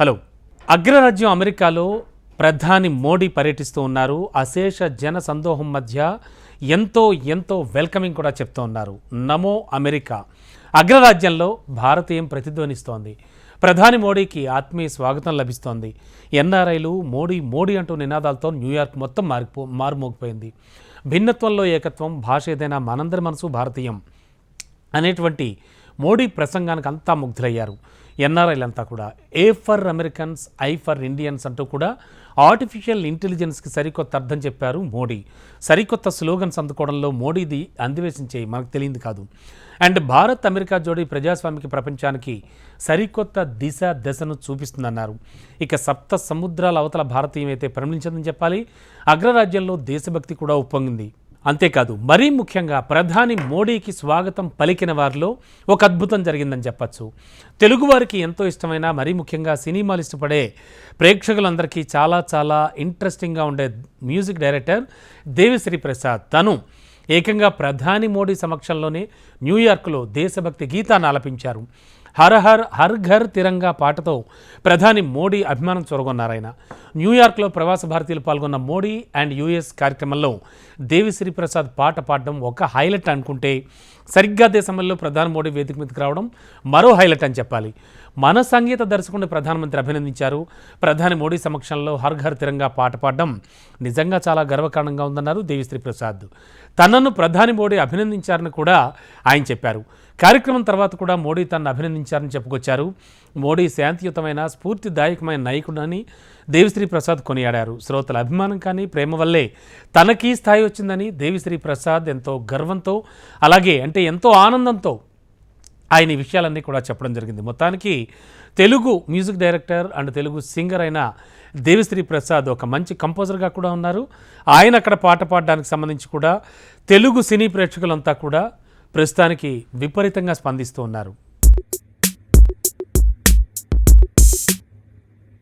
Hello. అగ్రరాజ్యం అమెరికాలో ప్రధాని మోడీ పర్యటిస్తూ ఉన్నారు. అశేష జన సందోహం మధ్య ఎంతో ఎంతో వెల్కమింగ్ కూడా చెప్తూ ఉన్నారు. నమో అమెరికా. అగ్రరాజ్యంలో భారతీయం ప్రతిధ్వనిస్తోంది. ప్రధాని మోడీకి ఆత్మీయ స్వాగతం లభిస్తోంది. ఎన్ఆర్ఐలు మోడీ మోడీ అంటూ నినాదాలతో న్యూయార్క్ మొత్తం మారిపో మారుమోగిపోయింది. భిన్నత్వంలో ఏకత్వం భాష ఏదైనా మనందరి మనసు భారతీయం అనేటువంటి మోడీ ప్రసంగానికి అంతా ముగ్ధులయ్యారు. ఎన్ఆర్ఐలంతా కూడా. A for Americans I for Indians అంటూ కూడా ఆర్టిఫిషియల్ ఇంటెలిజెన్స్కి సరికొత్త అర్థం చెప్పారు మోడీ. సరికొత్త స్లోగన్స్ అందుకోవడంలో మోడీది అందివేశించే మనకు తెలియదు కాదు. అండ్ భారత్ అమెరికా జోడీ ప్రజాస్వామిక ప్రపంచానికి సరికొత్త దిశ దశను చూపిస్తుందన్నారు. ఇక సప్త సముద్రాల అవతల భారతీయం అయితే పరిగణించదని చెప్పాలి. అగ్రరాజ్యంలో దేశభక్తి కూడా ఉప్పొంగింది. అంతేకాదు మరీ ముఖ్యంగా ప్రధాని మోడీకి స్వాగతం పలికిన వారిలో ఒక అద్భుతం జరిగిందని చెప్పచ్చు. తెలుగువారికి ఎంతో ఇష్టమైన మరీ ముఖ్యంగా సినిమాలు ఇష్టపడే ప్రేక్షకులందరికీ చాలా చాలా ఇంట్రెస్టింగ్గా ఉండే మ్యూజిక్ డైరెక్టర్ దేవిశ్రీ ప్రసాద్. తను ఏకంగా ప్రధాని మోడీ సమక్షంలోనే న్యూయార్క్లో దేశభక్తి గీతాన్ని ఆలపించారు. హర్ హర్ హర్ ఘర్ తిరంగా పాటతో ప్రధాని మోడీ అభిమానం చొరగొన్నారు ఆయన. న్యూయార్క్లో ప్రవాస భారతీయులు పాల్గొన్న మోడీ అండ్ యుఎస్ కార్యక్రమంలో దేవిశ్రీ ప్రసాద్ పాట పాడడం ఒక హైలైట్ అనుకుంటే సరిగ్గా అదే సమయంలో ప్రధాని మోడీ వేదిక మీదకి రావడం మరో హైలైట్ అని చెప్పాలి. మన సంగీత దర్శకుడిని ప్రధానమంత్రి అభినందించారు. ప్రధాని మోడీ సమక్షంలో హర్ ఘర్ తిరంగా పాట పాడడం నిజంగా చాలా గర్వకారణంగా ఉందన్నారు దేవిశ్రీ ప్రసాద్ తనను ప్రధాని మోడీ అభినందించారని కూడా ఆయన చెప్పారు. కార్యక్రమం తర్వాత కూడా మోడీ తనను అభినందించారని చెప్పుకొచ్చారు. మోడీ శాంతియుతమైన స్ఫూర్తిదాయకమైన నాయకుడని దేవిశ్రీ ప్రసాద్ కొనియాడారు. శ్రోతల అభిమానం కానీ ప్రేమ వల్లే తనకీ స్థాయి వచ్చిందని దేవిశ్రీ ప్రసాద్ ఎంతో గర్వంతో అలాగే అంటే ఎంతో ఆనందంతో ఆయన ఈ విషయాలన్నీ కూడా చెప్పడం జరిగింది. మొత్తానికి Telugu music director and Telugu singer అయిన దేవిశ్రీ ప్రసాద్ ఒక మంచి కంపోజర్గా కూడా ఉన్నారు. ఆయన అక్కడ పాట పాడడానికి సంబంధించి కూడా తెలుగు సినీ ప్రేక్షకులంతా కూడా ప్రస్తుతానికి విపరీతంగా స్పందిస్తూ ఉన్నారు.